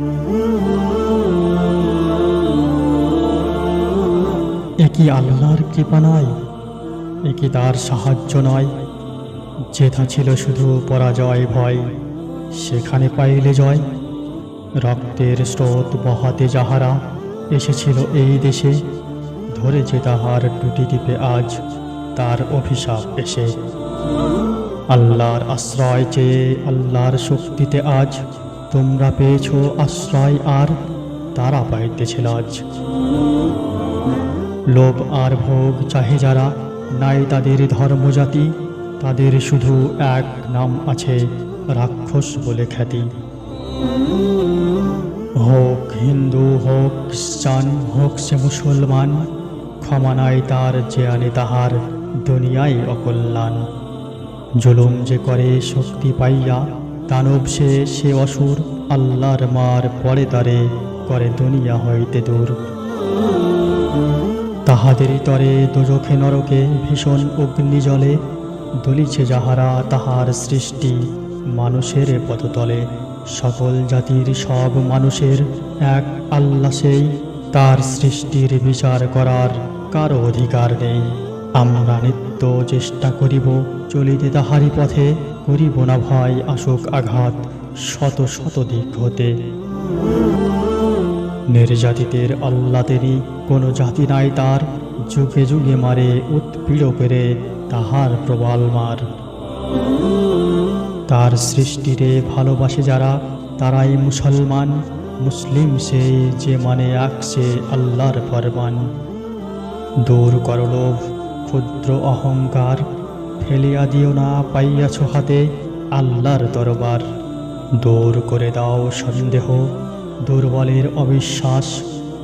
এ কি আল্লাহর কৃপা নয় এ কি তার সাহায্য নয়। যেথা ছিল শুধু পরাজয়, ভয়, সেখানে পাইলে জয়। রক্তের স্রোত বহাতে যাহারা এসেছিল এই দেশে, ধরেছে তাহার টুটি টিপে আজ তার অভিশাপ এসে। আল্লাহর আশ্রয় চেয়ে আল্লাহর শক্তিতে আজ তোমরা পেয়েছ আশ্রয় আর তারা পাইতেছে লাজ লোভ আর ভোগ চাহে যারা, নাই তাদের ধর্মজাতি, তাদের শুধু এক নাম আছে, রাক্ষস বলে খ্যাতি। হোক হিন্দু, হোক খ্রিস্টান, হোক সে মুসলমান, ক্ষমা নাই তার যে আনে তাহার দুনিয়ায় অকল্যাণ। জুলুম যে করে শক্তি পাইয়া দানব সে সে অসুর, আল্লাহর মার পরে তারে করে দুনিয়া হইতে দূর। তাহাদেরই তরে দোজখে নরকে ভীষণ অগ্নি জলে দলিছে যাহারা তাহার সৃষ্টি মানুষের পদতলে। সকল জাতির সব মানুষের এক আল্লা সেই, তার সৃষ্টির বিচার করার কারও অধিকার নেই। আমরা নিত্য চেষ্টা করিব, চলিতে তাহারি পথে করিব না ভয় আসুক আঘাত শত শত দিক হতে। নির্যাতিতের আল্লাতেরই কোনো জাতি নাই তার, যুগে যুগে মারে উৎপীড় করে তাহার প্রবাল মার। তার সৃষ্টিরে ভালোবাসে যারা, তারাই মুসলমান, মুসলিম সেই যে মানে আঁকছে আল্লাহর ফরমান। দূর কর লোভ ক্ষুদ্র অহংকার ফেলিয়া দিও না, পাইয়াছ হাতে আল্লাহর দরবার। দূর করে দাও সন্দেহ, দুর্বলের অবিশ্বাস,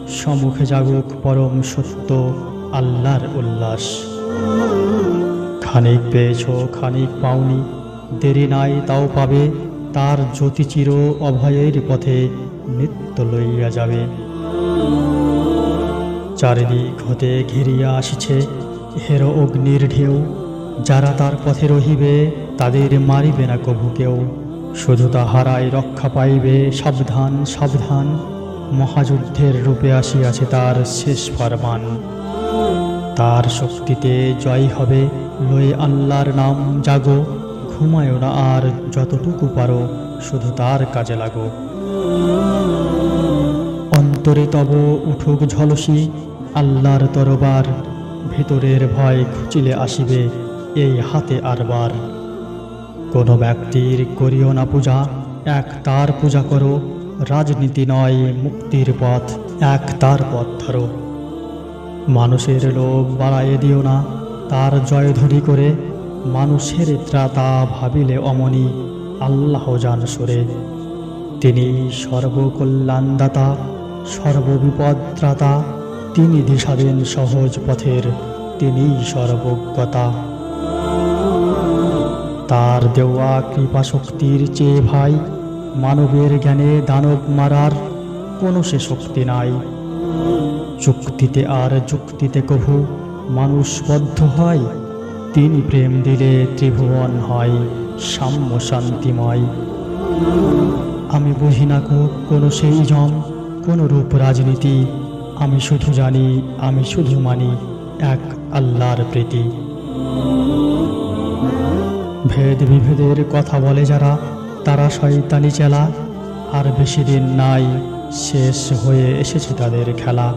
সম্মুখে জাগুক পরম সত্য, আল্লাহর উল্লাস। খানিক পেয়েছ, খানিক পাওনি, দেরি নাই তাও পাবে, তার জ্যোতি চির অভয়ের পথে নিত্য লইয়া যাবে। চারিদিক হতে ঘিরিয়া আসিছে, হেরো অগ্নির ঢেউ যারা তার পথে রহিবে, তাদের মারিবে না কভু কেউ। শুধু তাহারাই রক্ষা পাইবে। সাবধান সাবধান। মহাযুদ্ধের রূপে আসিয়াছে তার শেষ ফরমান। তার শক্তিতে জয় হবে। লয়ে আল্লাহর নাম জাগো। ঘুমায়ও না আর যতটুকু পারো, শুধু তার কাজে লাগো। অন্তরে তব উঠুক ঝলসি। আল্লাহর তরবার ভেতরের ভয় খুচিলে আসিবে। এই হাতে আরবার। কোনো ব্যক্তির করিও না পূজা, এক তার পূজা করো। রাজনীতি নয়, মুক্তির পথ, এক তার পথ ধরো। মানুষের লোভ বাড়াইয়ে দিও না, তার জয়ধ্বনি করে। মানুষের ত্রাতা ভাবিলে অমনি, আল্লাহ জান সরে। তিনি সর্বকল্যাণদাতা সর্ববিপদ্রাতা তিনি দিশা দেন সহজ পথের, তিনিই সর্বজ্ঞতা। তার দেওয়া কৃপা শক্তির চেয়ে ভাই, মানবের জ্ঞানে দানব মারার কোনো সে শক্তি নাই। চুক্তিতে আর যুক্তিতে কভু মানুষ বদ্ধ হয়, তিনি প্রেম দিলে ত্রিভুবন হয়, সাম্য শান্তিময়। আমি বুঝি না কো, কোনো সেই জম কোনো রূপ রাজনীতি, আমি শুধু জানি, আমি শুধু মানি, এক আল্লাহর প্রীতি। ভেদ বিভেদের কথা বলে যারা, তারা শয়তানি চেলা। আর বেশি দিন নাই, শেষ হয়ে এসেছে তাদের খেলা।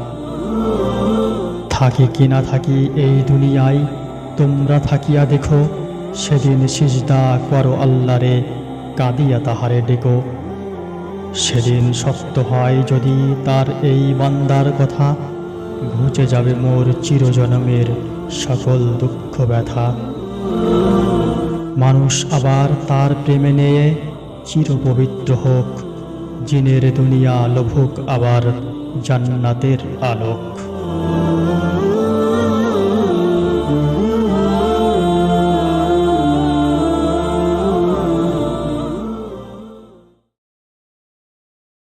থাকি কি না থাকি এই দুনিয়ায়, তোমরা থাকিয়া দেখো, সেদিন সিজদা করো আল্লাহরে, কাঁদিয়া তাহারে ডেকো। সেদিন সত্য হয় যদি তার এই বান্দার কথা, ঘুচে যাবে মোর চিরজনমের সকল দুঃখ ব্যথা। মানুষ আবার তার প্রেমে নিয়ে চিরপবিত্র হোক জিনের দুনিয়া লোভুক আবার জান্নাতের আলোক।